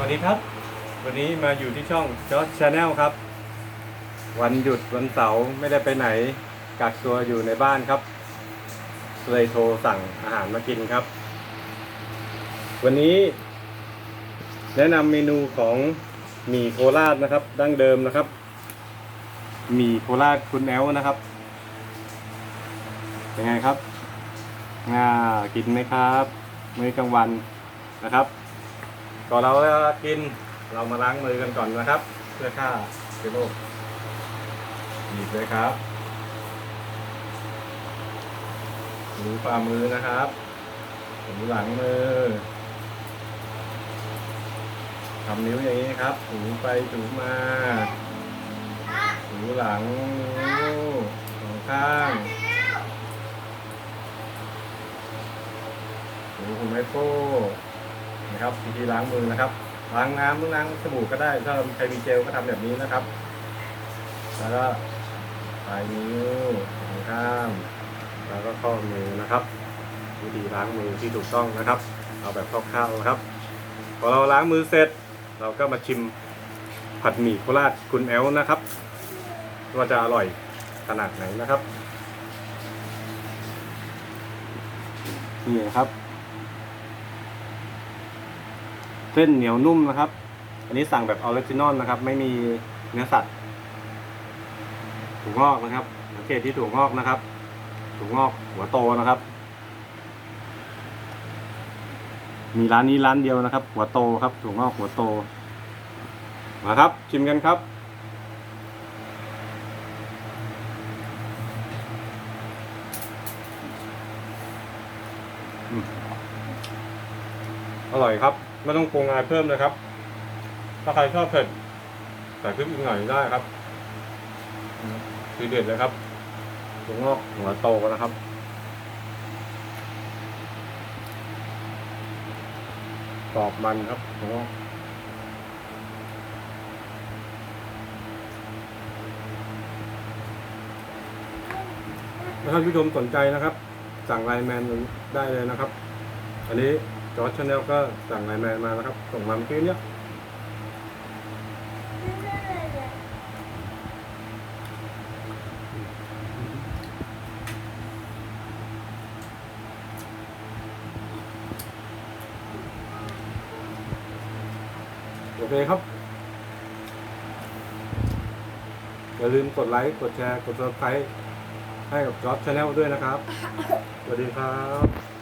วัสดีครับ วันนี้มาอยู่ที่ช่องจอ r ชาแนลครับ วันหยุดวันเสาร์ไม่ได้ไปไหนกักตัวอยู่ในบ้านครับ เลยโทรสั่งอาหารมากินครับ วันนี้ แนะนำเมนูของหมี่โคราชนะครับ ดั้งเดิมนะครับหมี่โคราชคุณแอลนะครับเป็นไงครับง่ากินไหมครับ มื้อกลางวันนะครับ ก่อนเราจะกินเรามาล้างมือกันก่อนนะครับ เพื่อฆ่าเชื้อโรคหยิบเลยครับถูฝ่ามือนะครับถูหลังมือทำนิ้วอย่างนี้ครับ ถูไปถูมาถูหลังสองข้างถูหัวแม่โป้ นะครับวิธีล้างมือนะครับ ล้างน้ำหรือล้างสบู่ก็ได้ถ้าใครมีเจลก็ทำแบบนี้นะครับ แล้วก็ปลายนิ้วสอข้างแล้วก็ข้อมือนะครับ วิธีล้างมือที่ถูกต้องนะครับ เอาแบบคร่าวๆนะครับพอเราล้างมือเสร็จ เราก็มาชิมผัดหมี่โคราชคุณแอลนะครับว่าจะอร่อยขนาดไหนนะครับนี่นะครับ เส้นเหนียวนุ่มนะครับ อันนี้สั่งแบบออริจินอลนะครับ ไม่มีเนื้อสัตว์ถั่วงอกนะครับสังเกตที่ถั่วงอกนะครับถั่วงอกหัวโตนะครับ มีร้านนี้ร้านเดียวนะครับ หัวโตครับถั่วงอกหัวโต มาครับ ชิมกันครับอืมอร่อยครับ ไม่ต้องปรุงอะไรเพิ่มเลยครับ ถ้าใครชอบเผ็ดใส่พริกอีกหน่อยได้ครับทีเด็ดเลยครับถั่วงอกหัวโตนะครับกรอบมันครับถั่วงอกถ้าท่านผู้ชมสนใจนะครับ สั่งไลน์แมนได้เลยนะครับ อันนี้ จอร์ชแนลก็สั่งไลน์แมนมานะครับ ส่งมาเมื่อกี้เนี้ยโอเคครับ อย่าลืมกดไลค์ กดแชร์ กด subscribe ให้กับจอร์ชแนลด้วยนะครับ สวัสดีครับ